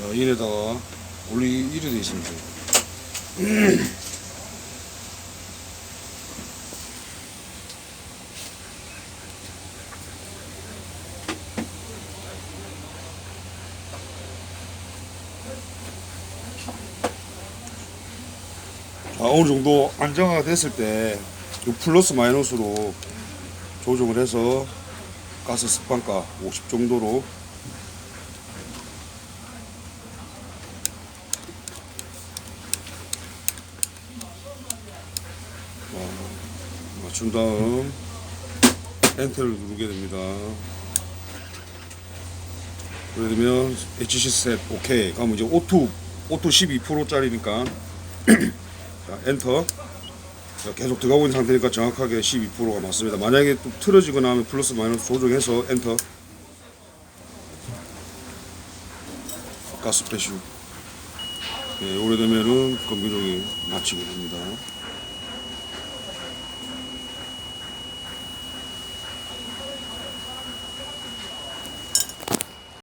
자, 이에다가 원래 이래 돼 있습니다. 자, 어느 정도 안정화가 됐을 때, 요 플러스 마이너스로 조정을 해서 가스 습관가 50 정도로 어, 맞춘 다음 엔터를 누르게 됩니다. 그러면 HC 셋 오케이. 그러면 이제 O2 O2 12%짜리니까 자, 엔터. 자, 계속 들어가고 있는 상태니까 정확하게 12%가 맞습니다. 만약에 또 틀어지거나 하면 플러스 마이너스 조정해서 엔터. 가스 패슈. 예, 오래되면은 건비종이 마치게 됩니다.